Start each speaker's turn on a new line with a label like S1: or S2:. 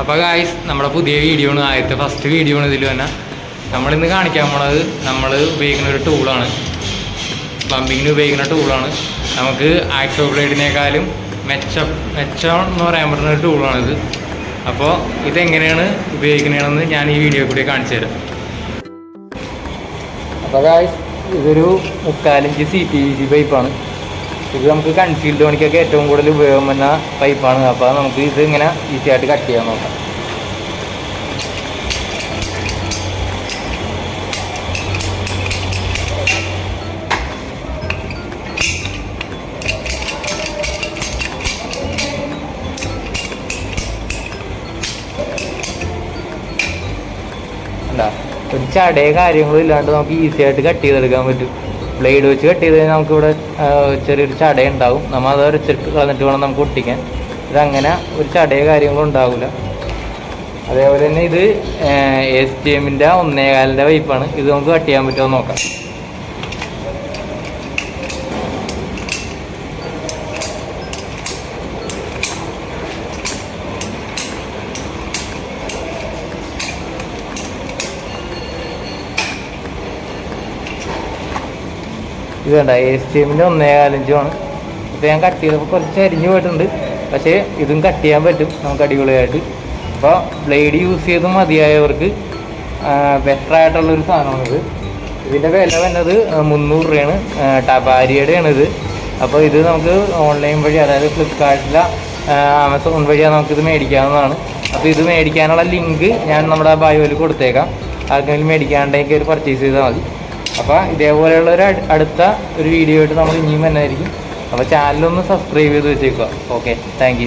S1: അപ്പോൾ ഗായ്സ് നമ്മുടെ പുതിയ വീഡിയോ ആണ് ആദ്യത്തെ ഫസ്റ്റ് വീഡിയോ ആണ് ഇതിൽ തന്നെ. നമ്മളിന്ന് കാണിക്കാൻ പോണത് നമ്മൾ ഉപയോഗിക്കുന്ന ഒരു ടൂളാണ് പ്ലംബിങ്ങിന് ഉപയോഗിക്കുന്ന ടൂളാണ് നമുക്ക് ആക്സോ ബ്ലേഡിനേക്കാളും മെച്ചം മെച്ചം എന്ന് പറയാൻ പറ്റുന്ന ഒരു ടൂളാണിത് അപ്പോൾ ഇതെങ്ങനെയാണ് ഉപയോഗിക്കുന്നതെന്ന് ഞാൻ ഈ വീഡിയോ കൂടി കാണിച്ചു തരാം. അപ്പോൾ ഗായ്സ് ഇതൊരു മുക്കാലിഞ്ച് സി പി വി സി പൈപ്പാണ് ഇത് നമുക്ക് കൺഫീൽഡ് പണിക്കൊക്കെ ഏറ്റവും കൂടുതൽ ഉപയോഗം വന്ന പൈപ്പാണ് അപ്പോൾ നമുക്ക് ഇത് ഇങ്ങനെ ഈസി ആയിട്ട് കട്ട് ചെയ്യാൻ നോക്കാം. ഒരു ചടയ കാര്യങ്ങളും ഇല്ലാണ്ട് നമുക്ക് ഈസി ആയിട്ട് കട്ട് ചെയ്തെടുക്കാൻ പറ്റും. ബ്ലേഡ് വെച്ച് കട്ട് ചെയ്ത് കഴിഞ്ഞാൽ നമുക്കിവിടെ ചെറിയൊരു ചടയുണ്ടാവും നമ്മൾ അത് അരച്ചിട്ട് കളഞ്ഞിട്ട് വേണം നമുക്ക് ഒട്ടിക്കാൻ. ഇതങ്ങനെ ഒരു ചടയോ കാര്യങ്ങളും ഉണ്ടാവില്ല അതേപോലെ തന്നെ ഇത് എസ് ടി എമ്മിന്റെ ഒന്നേകാലിന്റെ പൈപ്പാണ് ഇത് നമുക്ക് കട്ട് ചെയ്യാൻ പറ്റുമോ നോക്കാം. ഇത് വേണ്ട എസ് ടി എമ്മിന്റെ ഒന്നേകാലഞ്ചുമാണ് ഇപ്പോൾ ഞാൻ കട്ട് ചെയ്തപ്പോൾ കുറച്ച് അരിഞ്ഞു പോയിട്ടുണ്ട്. പക്ഷേ ഇതും കട്ട് ചെയ്യാൻ പറ്റും. നമുക്ക് അടിപൊളിയായിട്ട്. അപ്പോൾ ബ്ലേഡ് യൂസ് ചെയ്ത് മതിയായവർക്ക് ബെറ്റർ ആയിട്ടുള്ളൊരു സാധനമാണിത്. ഇതിന്റെ വില വന്നത് മുന്നൂറ് രൂപയാണ്. ടബാരിയുടെ ഇത് അപ്പോൾ ഇത് നമുക്ക് ഓൺലൈൻ വഴി അതായത് ഫ്ലിപ്കാർട്ടിലെ ആമസോൺ വഴിയാണ് നമുക്കിത് മേടിക്കാവുന്നതാണ്. അപ്പോൾ ഇത് മേടിക്കാനുള്ള ലിങ്ക് ഞാൻ നമ്മുടെ ബയോയിൽ കൊടുത്തേക്കാം. ആർക്കെങ്കിലും മേടിക്കാണ്ടെങ്കിൽ ഒരു പർച്ചേസ് ചെയ്താൽ മതി. അപ്പോൾ ഇതേപോലെയുള്ള ഒരു അട്- അടുത്ത ഒരു വീഡിയോ ആയിട്ട് നമ്മൾ ഇനിയും തന്നെ ആയിരിക്കും അപ്പോൾ ചാനലൊന്ന് സബ്സ്ക്രൈബ് ചെയ്ത് വെച്ചേക്കുക. Okay thank